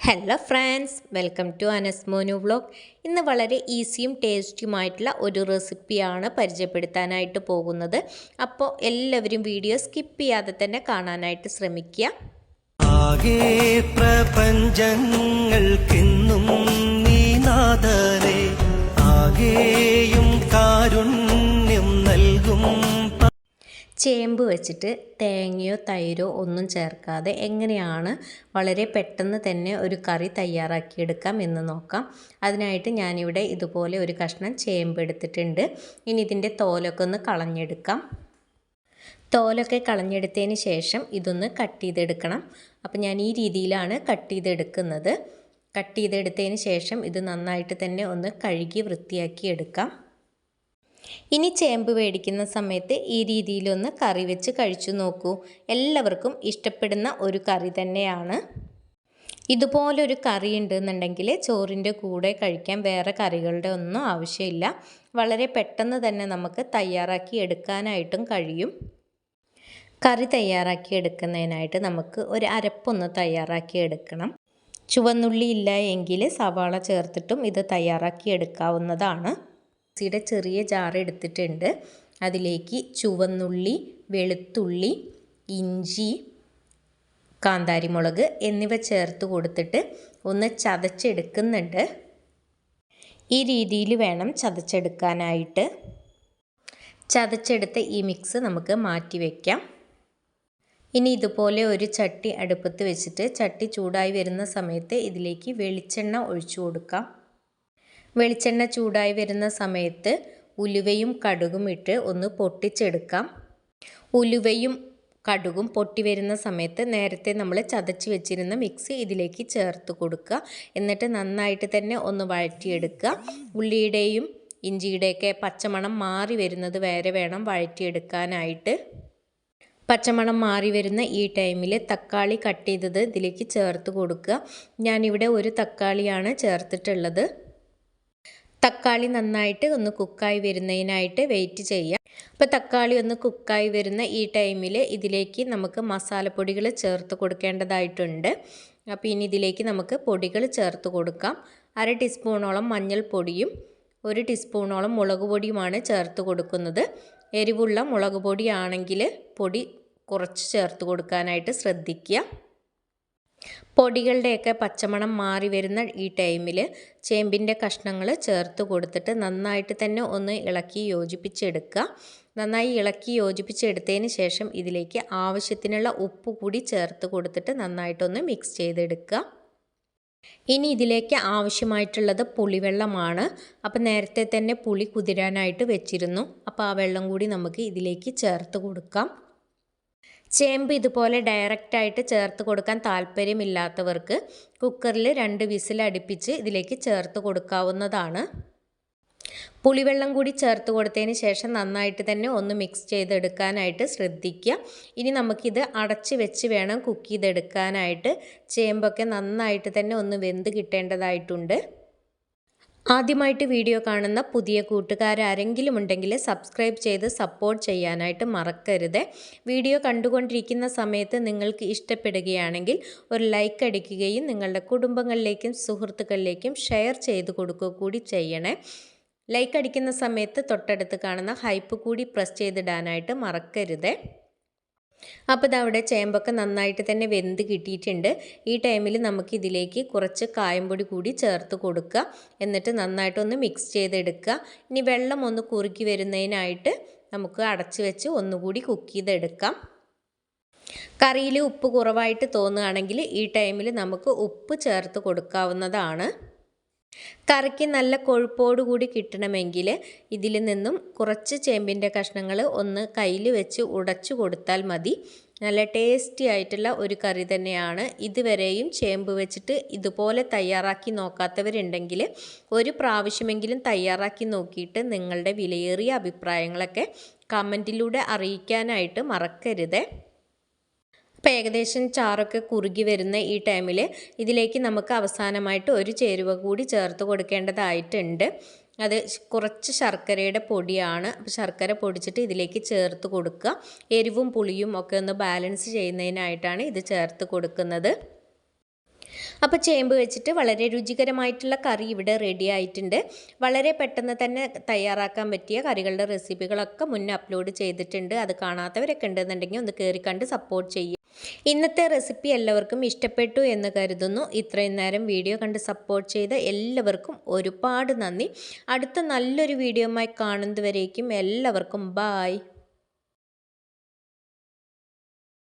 Hello friends welcome to Anas Monu vlog ഇന്ന് വളരെ ഈസിയും ടേസ്റ്റിയുമായിട്ടുള്ള ഒരു റെസിപ്പിയാണ് പരിചയപ്പെടുത്താനായിട്ട് പോകുന്നത്. അപ്പോൾ എല്ലാവരും വീഡിയോ സ്കിപ്പ് ചെയ്യാതെ തന്നെ കാണാനായിട്ട് ശ്രമിക്കുക. ആകെ പ്രപഞ്ചങ്ങൾക്കെന്നും നീ നാദരേ ആകെയും ചേമ്പ് വെച്ചിട്ട് തേങ്ങയോ തൈരോ ഒന്നും ചേർക്കാതെ എങ്ങനെയാണ് വളരെ പെട്ടെന്ന് തന്നെ ഒരു കറി തയ്യാറാക്കിയെടുക്കാം എന്ന് നോക്കാം. അതിനായിട്ട് ഞാനിവിടെ ഇതുപോലെ ഒരു കഷ്ണം ചേമ്പ് എടുത്തിട്ടുണ്ട്. ഇനി ഇതിന്റെ തോലൊക്കെ ഒന്ന് കളഞ്ഞെടുക്കാം. തോലൊക്കെ കളഞ്ഞെടുത്തതിന് ശേഷം ഇതൊന്ന് കട്ട് ചെയ്തെടുക്കണം. അപ്പോൾ ഞാൻ ഈ രീതിയിലാണ് കട്ട് ചെയ്തെടുക്കുന്നത്. കട്ട് ചെയ്തെടുത്തതിന് ശേഷം ഇത് നന്നായിട്ട് തന്നെ ഒന്ന് കഴുകി വൃത്തിയാക്കി എടുക്കാം. ഇനി ചേമ്പ് മേടിക്കുന്ന സമയത്ത് ഈ രീതിയിലൊന്ന് കറി വെച്ച് കഴിച്ചു നോക്കൂ. എല്ലാവർക്കും ഇഷ്ടപ്പെടുന്ന ഒരു കറി തന്നെയാണ്. ഇതുപോലൊരു കറി ഉണ്ടെന്നുണ്ടെങ്കിൽ ചോറിന്റെ കൂടെ കഴിക്കാൻ വേറെ കറികളുടെ ഒന്നും ആവശ്യമില്ല. വളരെ പെട്ടെന്ന് തന്നെ നമുക്ക് തയ്യാറാക്കി എടുക്കാനായിട്ടും കഴിയും. കറി തയ്യാറാക്കി എടുക്കുന്നതിനായിട്ട് നമുക്ക് ഒരു അരപ്പൊന്ന് തയ്യാറാക്കി എടുക്കണം. ചുവന്നുള്ളി ഇല്ല എങ്കിൽ സവാള ചേർത്തിട്ടും ഇത് തയ്യാറാക്കി എടുക്കാവുന്നതാണ്. മിക്സിയുടെ ചെറിയ ജാർ എടുത്തിട്ടുണ്ട്. അതിലേക്ക് ചുവന്നുള്ളി വെളുത്തുള്ളി ഇഞ്ചി കാന്താരിമുളക് എന്നിവ ചേർത്ത് കൊടുത്തിട്ട് ഒന്ന് ചതച്ചെടുക്കുന്നുണ്ട്. ഈ രീതിയിൽ വേണം ചതച്ചെടുക്കാനായിട്ട്. ചതച്ചെടുത്ത ഈ മിക്സ് നമുക്ക് മാറ്റി വയ്ക്കാം ഇനി ഇതുപോലെ ഒരു ചട്ടി അടുപ്പത്ത് വെച്ചിട്ട് ചട്ടി ചൂടായി വരുന്ന സമയത്ത് ഇതിലേക്ക് വെളിച്ചെണ്ണ ഒഴിച്ചു കൊടുക്കാം. വെളിച്ചെണ്ണ ചൂടായി വരുന്ന സമയത്ത് ഉലുവയും കടുകും ഇട്ട് ഒന്ന് പൊട്ടിച്ചെടുക്കാം. ഉലുവയും കടുകും പൊട്ടി വരുന്ന സമയത്ത് നേരത്തെ നമ്മൾ ചതച്ച് വെച്ചിരുന്ന മിക്സ് ഇതിലേക്ക് ചേർത്ത് കൊടുക്കുക. എന്നിട്ട് നന്നായിട്ട് തന്നെ ഒന്ന് വഴറ്റിയെടുക്കുക. ഉള്ളിയുടെയും ഇഞ്ചിയുടെയൊക്കെ പച്ചമണം മാറി വരുന്നത് വരെ വേണം വഴറ്റിയെടുക്കാനായിട്ട്. പച്ചമണം മാറി വരുന്ന ഈ ടൈമിൽ തക്കാളി കട്ട് ചെയ്തത് ഇതിലേക്ക് ചേർത്ത് കൊടുക്കുക. ഞാനിവിടെ ഒരു തക്കാളിയാണ് ചേർത്തിട്ടുള്ളത്. തക്കാളി നന്നായിട്ട് ഒന്ന് കുക്കായി വരുന്നതിനായിട്ട് വെയിറ്റ് ചെയ്യാം. അപ്പോൾ തക്കാളി ഒന്ന് കുക്കായി വരുന്ന ഈ ടൈമിൽ ഇതിലേക്ക് നമുക്ക് മസാലപ്പൊടികൾ ചേർത്ത് കൊടുക്കേണ്ടതായിട്ടുണ്ട്. അപ്പോൾ ഇനി ഇതിലേക്ക് നമുക്ക് പൊടികൾ ചേർത്ത് കൊടുക്കാം. അര ടീസ്പൂണോളം മഞ്ഞൾപ്പൊടിയും ഒരു ടീസ്പൂണോളം മുളക് പൊടിയുമാണ് ചേർത്ത് കൊടുക്കുന്നത്. എരിവുള്ള മുളക് പൊടിയാണെങ്കിൽ പൊടി കുറച്ച് ചേർത്ത് കൊടുക്കാനായിട്ട് ശ്രദ്ധിക്കുക. പൊടികളുടെയൊക്കെ പച്ചമണം മാറി വരുന്ന ഈ ടൈമിൽ ചേമ്പിന്റെ കഷ്ണങ്ങൾ ചേർത്ത് കൊടുത്തിട്ട് നന്നായിട്ട് തന്നെ ഒന്ന് ഇളക്കി യോജിപ്പിച്ചെടുക്കുക. നന്നായി ഇളക്കി യോജിപ്പിച്ചെടുത്തതിന് ശേഷം ഇതിലേക്ക് ആവശ്യത്തിനുള്ള ഉപ്പ് കൂടി ചേർത്ത് കൊടുത്തിട്ട് നന്നായിട്ടൊന്ന് മിക്സ് ചെയ്തെടുക്കുക. ഇനി ഇതിലേക്ക് ആവശ്യമായിട്ടുള്ളത് പുളിവെള്ളമാണ്. അപ്പോൾ നേരത്തെ തന്നെ പുളി കുതിരാനായിട്ട് വെച്ചിരുന്നു. അപ്പോൾ ആ വെള്ളം കൂടി നമുക്ക് ഇതിലേക്ക് ചേർത്ത് കൊടുക്കാം. ചേമ്പ് ഇതുപോലെ ഡയറക്റ്റായിട്ട് ചേർത്ത് കൊടുക്കാൻ താല്പര്യമില്ലാത്തവർക്ക് കുക്കറിൽ രണ്ട് വിസിൽ അടുപ്പിച്ച് ഇതിലേക്ക് ചേർത്ത് കൊടുക്കാവുന്നതാണ്. പുളിവെള്ളം കൂടി ചേർത്ത് കൊടുത്തതിന് ശേഷം നന്നായിട്ട് തന്നെ ഒന്ന് മിക്സ് ചെയ്തെടുക്കാനായിട്ട് ശ്രദ്ധിക്കുക. ഇനി നമുക്കിത് അടച്ച് വെച്ച് വേണം കുക്ക് ചെയ്തെടുക്കാനായിട്ട്. ചേമ്പൊക്കെ നന്നായിട്ട് തന്നെ ഒന്ന് വെന്ത് കിട്ടേണ്ടതായിട്ടുണ്ട്. ആദ്യമായിട്ട് വീഡിയോ കാണുന്ന പുതിയ കൂട്ടുകാരാരെങ്കിലും ഉണ്ടെങ്കിൽ സബ്സ്ക്രൈബ് ചെയ്ത് സപ്പോർട്ട് ചെയ്യാനായിട്ട് മറക്കരുത്. വീഡിയോ കണ്ടുകൊണ്ടിരിക്കുന്ന സമയത്ത് നിങ്ങൾക്ക് ഇഷ്ടപ്പെടുകയാണെങ്കിൽ ഒരു ലൈക്ക് അടിക്കുകയും നിങ്ങളുടെ കുടുംബങ്ങളിലേക്കും സുഹൃത്തുക്കളിലേക്കും ഷെയർ ചെയ്ത് കൊടുക്കുക കൂടി ചെയ്യണേ. ലൈക്ക് അടിക്കുന്ന സമയത്ത് തൊട്ടടുത്ത് കാണുന്ന ഹൈപ്പ് കൂടി പ്രസ് ചെയ്തിടാനായിട്ട് മറക്കരുത്. അപ്പോൾ ഇതവിടെ ചേമ്പൊക്കെ നന്നായിട്ട് തന്നെ വെന്ത് കിട്ടിയിട്ടുണ്ട്. ഈ ടൈമിൽ നമുക്ക് ഇതിലേക്ക് കുറച്ച് കായംപൊടി കൂടി ചേർത്ത് കൊടുക്കുക. എന്നിട്ട് നന്നായിട്ടൊന്ന് മിക്സ് ചെയ്തെടുക്കുക. ഇനി വെള്ളം ഒന്ന് കുറുക്കി വരുന്നതിനായിട്ട് നമുക്ക് അടച്ച് വെച്ച് ഒന്നുകൂടി കുക്ക് ചെയ്തെടുക്കാം. കറിയിൽ ഉപ്പ് കുറവായിട്ട് തോന്നുകയാണെങ്കിൽ ഈ ടൈമിൽ നമുക്ക് ഉപ്പ് ചേർത്ത് കൊടുക്കാവുന്നതാണ്. കറിക്ക് നല്ല കൊഴുപ്പോട് കൂടി കിട്ടണമെങ്കിൽ ഇതിൽ നിന്നും കുറച്ച് ചേമ്പിന്റെ കഷ്ണങ്ങൾ ഒന്ന് കയ്യിൽ വെച്ച് ഉടച്ചു കൊടുത്താൽ മതി. നല്ല ടേസ്റ്റി ആയിട്ടുള്ള ഒരു കറി തന്നെയാണ്. ഇതുവരെയും ചേമ്പ് വെച്ചിട്ട് ഇതുപോലെ തയ്യാറാക്കി നോക്കാത്തവരുണ്ടെങ്കിൽ ഒരു പ്രാവശ്യമെങ്കിലും തയ്യാറാക്കി നോക്കിയിട്ട് നിങ്ങളുടെ വിലയേറിയ അഭിപ്രായങ്ങളൊക്കെ കമന്റിലൂടെ അറിയിക്കാനായിട്ട് മറക്കരുത്. അപ്പോൾ ഏകദേശം ചാറൊക്കെ കുറുകി വരുന്ന ഈ ടൈമിൽ ഇതിലേക്ക് നമുക്ക് അവസാനമായിട്ട് ഒരു ചേരുവ കൂടി ചേർത്ത് കൊടുക്കേണ്ടതായിട്ടുണ്ട്. അത് കുറച്ച് ശർക്കരയുടെ പൊടിയാണ്. ശർക്കര പൊടിച്ചിട്ട് ഇതിലേക്ക് ചേർത്ത് കൊടുക്കുക. എരിവും പുളിയും ഒക്കെ ഒന്ന് ബാലൻസ് ചെയ്യുന്നതിനായിട്ടാണ് ഇത് ചേർത്ത് കൊടുക്കുന്നത്. അപ്പോൾ ചേമ്പ് വെച്ചിട്ട് വളരെ രുചികരമായിട്ടുള്ള കറി ഇവിടെ റെഡി ആയിട്ടുണ്ട്. വളരെ പെട്ടെന്ന് തന്നെ തയ്യാറാക്കാൻ പറ്റിയ കറികളുടെ റെസിപ്പികളൊക്കെ മുന്നേ അപ്ലോഡ് ചെയ്തിട്ടുണ്ട്. അത് കാണാത്തവരൊക്കെ ഉണ്ടെന്നുണ്ടെങ്കിൽ ഒന്ന് കയറി കണ്ട് സപ്പോർട്ട് ചെയ്യും ഇന്നത്തെ റെസിപ്പി എല്ലാവർക്കും ഇഷ്ടപ്പെട്ടു എന്ന് കരുതുന്നു. ഇത്രയും നേരം വീഡിയോ കണ്ട് സപ്പോർട്ട് ചെയ്ത എല്ലാവർക്കും ഒരുപാട് നന്ദി. അടുത്ത നല്ലൊരു വീഡിയോമായി കാണുന്നതുവരേക്കും എല്ലാവർക്കും ബായ്